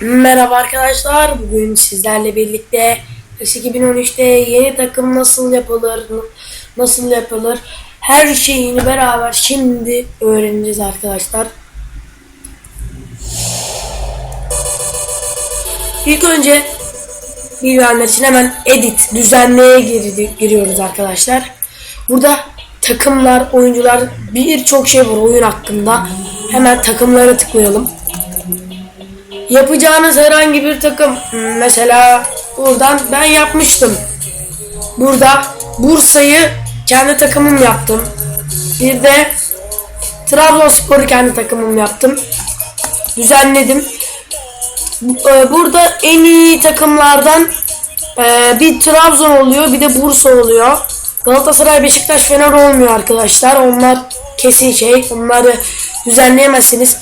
Merhaba arkadaşlar. Bugün sizlerle birlikte PES 2013'te yeni takım nasıl yapılır, nasıl yapılır her şeyini beraber şimdi öğreneceğiz arkadaşlar. İlk önce bilmeyenler için hemen edit, düzenleye gir- giriyoruz arkadaşlar. Burada takımlar, oyuncular birçok şey var oyun hakkında. Hemen takımlara tıklayalım. Yapacağınız herhangi bir takım hmm, mesela buradan ben yapmıştım. Burada Bursa'yı kendi takımım yaptım. Bir de Trabzonspor'u kendi takımım yaptım. Düzenledim. E, Burada en iyi takımlardan e, bir Trabzon oluyor bir de Bursa oluyor. Galatasaray, Beşiktaş, Fener olmuyor arkadaşlar. Onlar kesin şey. Onları düzenleyemezsiniz.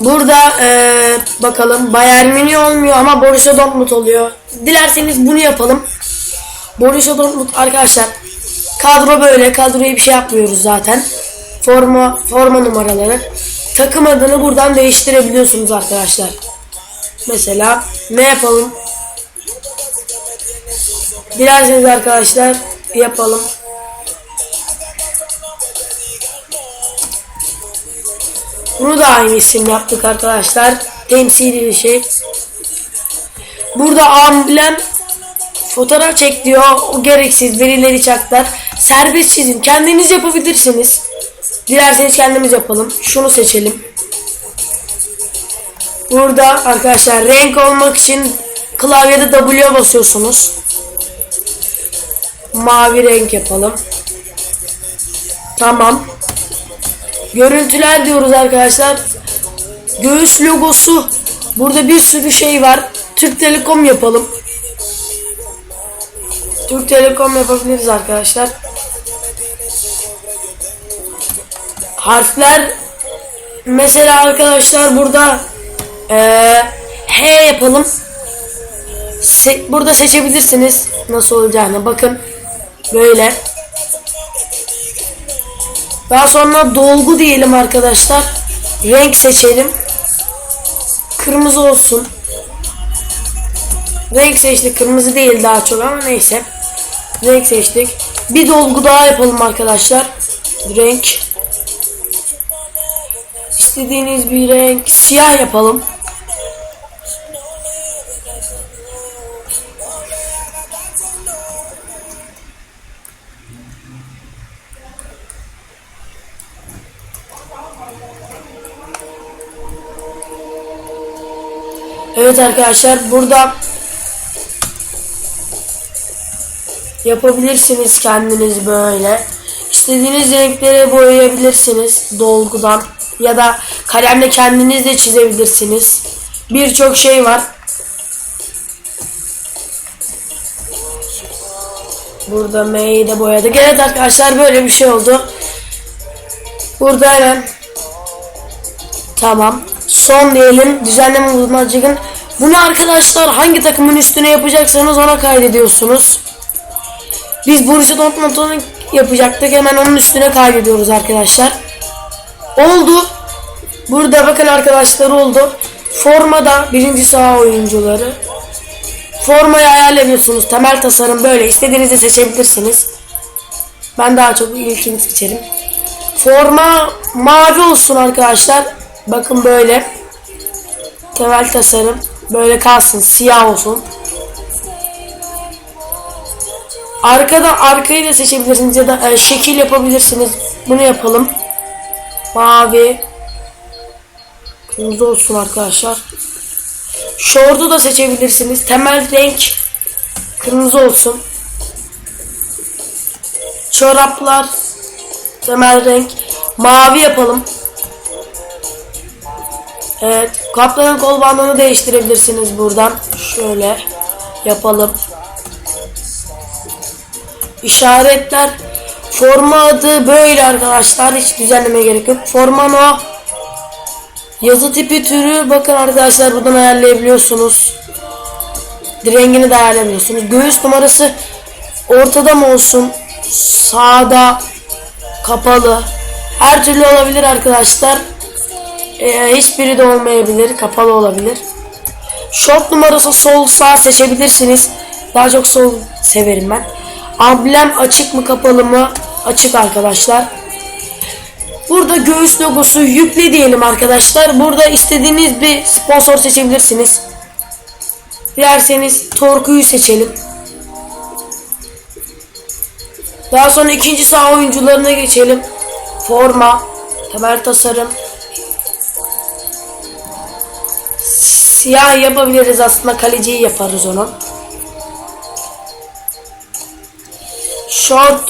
Burada eee, bakalım Bayern Münih olmuyor ama Borussia Dortmund oluyor. Dilerseniz bunu yapalım. Borussia Dortmund arkadaşlar kadro böyle. Kadroya bir şey yapmıyoruz zaten. Forma forma numaraları. Takım adını buradan değiştirebiliyorsunuz arkadaşlar. Mesela ne yapalım? Dilerseniz arkadaşlar yapalım. Bunu da aynı isim yaptık arkadaşlar. Temsili bir şey. Burada amblem fotoğraf çek diyor. O gereksiz verileri çaklar. Serbest çizim. Kendiniz yapabilirsiniz. Dilerseniz kendimiz yapalım. Şunu seçelim. Burada arkadaşlar renk olmak için klavyede W basıyorsunuz. Mavi renk yapalım. Tamam. Görüntüler diyoruz arkadaşlar. Göğüs logosu. Burada bir sürü şey var. Türk Telekom yapalım. Türk Telekom yapabiliriz arkadaşlar. Harfler mesela arkadaşlar burada eee, H yapalım. Se- burada seçebilirsiniz nasıl olacağını. Bakın böyle. Daha sonra dolgu diyelim arkadaşlar. Renk seçelim. Kırmızı olsun. Renk seçtik. Kırmızı değil daha çok ama neyse. Renk seçtik. Bir dolgu daha yapalım arkadaşlar. Renk. İstediğiniz bir renk. Siyah yapalım. Evet arkadaşlar burada yapabilirsiniz kendiniz böyle. İstediğiniz renklere boyayabilirsiniz dolgudan ya da kalemle kendiniz de çizebilirsiniz. Birçok şey var. Burada M'yi de boyadık. Evet arkadaşlar böyle bir şey oldu. Burada hemen Tamam. Son diyelim. Düzenleme bulmacıkın. Bunu arkadaşlar hangi takımın üstüne yapacaksanız ona kaydediyorsunuz. Biz Borussia Dortmund'u yapacaktık. Hemen onun üstüne kaydediyoruz arkadaşlar. Oldu. Burada bakın arkadaşlar oldu. Formada birinci saha oyuncuları. Formayı ayarlayabiliyorsunuz. Temel tasarım böyle. İstediğinizi seçebilirsiniz. Ben daha çok ilkini seçerim. Forma mavi olsun arkadaşlar. Bakın böyle. Temel tasarım. Böyle kalsın. Siyah olsun. Arkada arkayı da seçebilirsiniz ya da e, şekil yapabilirsiniz. Bunu yapalım. Mavi. Kırmızı olsun arkadaşlar. Şortu da seçebilirsiniz. Temel renk kırmızı olsun. Çoraplar temel renk mavi yapalım. Evet, kaplanın kol bandını değiştirebilirsiniz buradan. Şöyle yapalım. İşaretler forma adı böyle arkadaşlar. Hiç düzenleme gerek yok. Forma no. Yazı tipi türü bakın arkadaşlar buradan ayarlayabiliyorsunuz. Rengini de ayarlayabiliyorsunuz. Göğüs numarası ortada mı olsun? Sağda kapalı. Her türlü olabilir arkadaşlar. Ee, hiçbiri de olmayabilir. Kapalı olabilir. Short numarası sol sağ seçebilirsiniz. Daha çok sol severim ben. Amblem açık mı kapalı mı? Açık arkadaşlar. Burada göğüs logosu yükle diyelim arkadaşlar. Burada istediğiniz bir sponsor seçebilirsiniz. Dilerseniz Torku'yu seçelim. Daha sonra ikinci saha oyuncularına geçelim. Forma, temel tasarım. Siyah yapabiliriz aslında kaleciyi yaparız onu. Short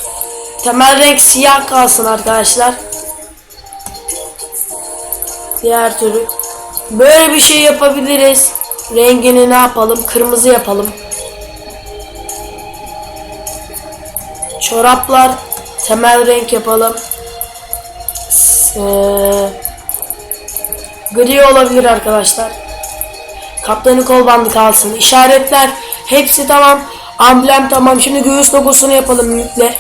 temel renk siyah kalsın arkadaşlar. Diğer türlü böyle bir şey yapabiliriz. Rengini ne yapalım? Kırmızı yapalım. Çoraplar temel renk yapalım. Eee, gri olabilir arkadaşlar. Kaptanı kol bandı kalsın. İşaretler hepsi tamam. Amblem tamam. Şimdi göğüs logosunu yapalım yükle.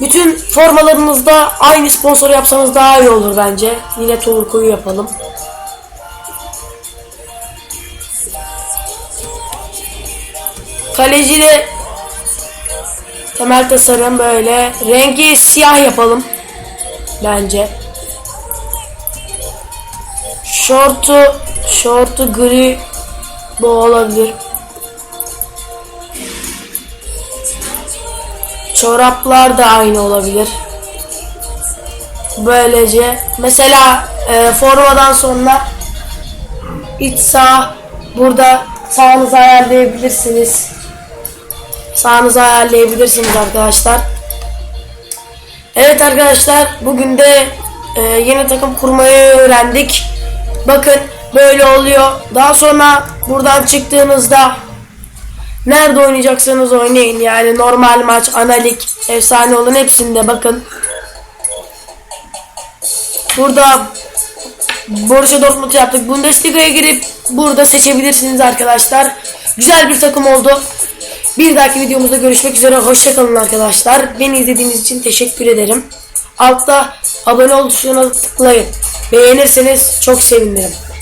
Bütün formalarınızda aynı sponsor yapsanız daha iyi olur bence. Yine Turku'yu yapalım. Kaleci de temel tasarım böyle. Rengi siyah yapalım. Bence. Şortu şortu gri bu olabilir. Çoraplar da aynı olabilir. Böylece mesela e, formadan sonra iç sağ burada sağınızı ayarlayabilirsiniz. Sağınızı ayarlayabilirsiniz arkadaşlar. Evet arkadaşlar bugün de e, yeni takım kurmayı öğrendik. Bakın böyle oluyor. Daha sonra buradan çıktığınızda nerede oynayacaksanız oynayın. Yani normal maç, analik, efsane olun hepsinde bakın. Burada Borussia Dortmund yaptık. Bundesliga'ya girip burada seçebilirsiniz arkadaşlar. Güzel bir takım oldu. Bir dahaki videomuzda görüşmek üzere. Hoşçakalın arkadaşlar. Beni izlediğiniz için teşekkür ederim. Altta abone ol tuşuna tıklayın. Beğenirseniz çok sevinirim.